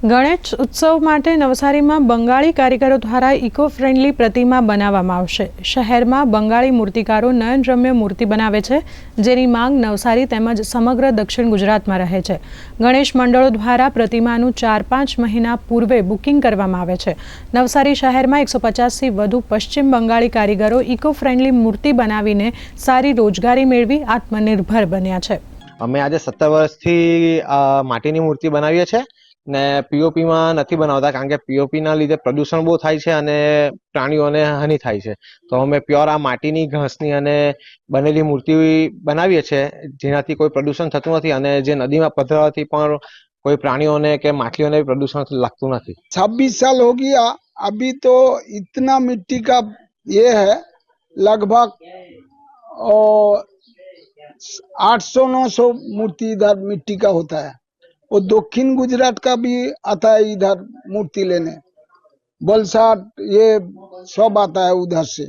ગણેશ ઉત્સવ માટે નવસારીમાં બંગાળી કારીગરો દ્વારા ઇકો ફ્રેન્ડલી પ્રતિમા બનાવવામાં આવશે. શહેરમાં બંગાળી મૂર્તિકારો નયનરમ્ય મૂર્તિ બનાવે છે, જેની માંગ નવસારી તેમજ સમગ્ર દક્ષિણ ગુજરાતમાં રહે છે. ગણેશ મંડળો દ્વારા પ્રતિમાનું ચાર પાંચ મહિના પૂર્વે બુકિંગ કરવામાં આવે છે. નવસારી શહેરમાં એકસો પચાસથી વધુ પશ્ચિમ બંગાળી કારીગરો ઇકો ફ્રેન્ડલી મૂર્તિ બનાવીને સારી રોજગારી મેળવી આત્મનિર્ભર બન્યા છે. અમે આજે સત્તર વર્ષથી માટીની મૂર્તિ બનાવીએ છીએ. ને પીઓપીમાં નથી બનાવતા કારણ કે પીઓપી ના લીધે પ્રદૂષણ બહુ થાય છે અને પ્રાણીઓને હાનિ થાય છે તો અમે પ્યોર આ માટીની ઘાસની અને બનેલી મૂર્તિ બનાવીએ છીએ જેનાથી કોઈ પ્રદૂષણ થતું નથી અને જે નદીમાં પધરાવાથી પણ કોઈ પ્રાણીઓને કે માછલીઓને પ્રદૂષણ લાગતું નથી छब्बीस साल हो गया अभी तो इतना मिट्टी का ये है लगभग आठ सौ नौ सौ मूर्ति इधर मिट्टी का होता है और दक्षिण गुजरात का भी आता है इधर मूर्ति लेने बलसाट ये सब आता है उधर से